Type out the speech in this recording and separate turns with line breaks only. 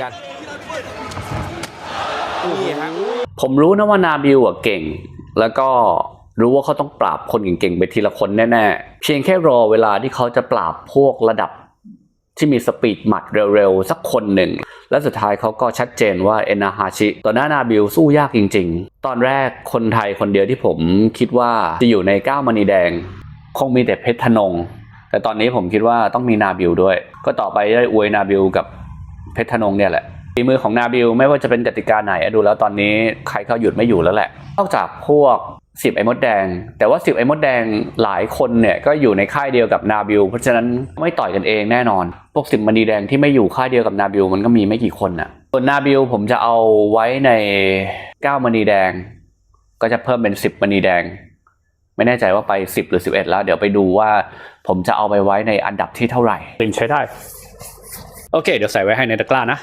กัน นี่ฮะ
ผมรู้นะว่านาบิวอะเก่ง แล้วก็รู้ว่าเขาต้องปราบคนเก่งๆไปทีละคนแน่ๆ เพียงแค่รอเวลาที่เขาจะปราบพวกระดับที่มีสปีดหมัดเร็วๆ สักคนหนึ่ง และสุดท้ายเขาก็ชัดเจนว่าเอนาฮาชิต่อหน้านาบิวสู้ยากจริงๆ ตอนแรกคนไทยคนเดียวที่ผมคิดว่าจะอยู่ในก้าวมณีแดง คงมีแต่เพชรธนง แต่ตอนนี้ผมคิดว่าต้องมีนาบิวด้วย ก็ต่อไปได้อวยนาบิวกับ เพชรธนงเนี่ยแหละฝีมือของนาบิลไม่ว่าจะเป็นกติกาไหนดูแล้วตอนนี้ใครเขาหยุดไม่อยู่แล้วแหละนอกจากพวกสิบไอ้มดแดง แต่ว่าสิบไอ้มดแดงหลายคนเนี่ยก็อยู่ในค่ายเดียวกับนาบิลเพราะฉะนั้นไม่ต่อยกันเองแน่นอน พวกสิบมณีแดงที่ไม่อยู่ค่ายเดียวกับนาบิลมันก็มีไม่กี่คนน่ะส่วนนาบิลผมจะเอาไว้ในเก้ามณีแดง ก็จะเพิ่มเป็นสิบมณีแดง ไม่แน่ใจว่าไปสิบหรือสิบเอ็ดแล้ว เดี๋ยวไปดูว่าผมจะเอาไปไว้ในอันดับที่เท่าไหร่
ตึงใช้ได้ โอเค เดี๋ยวใส่ไว้ให้ในตะกร้านะ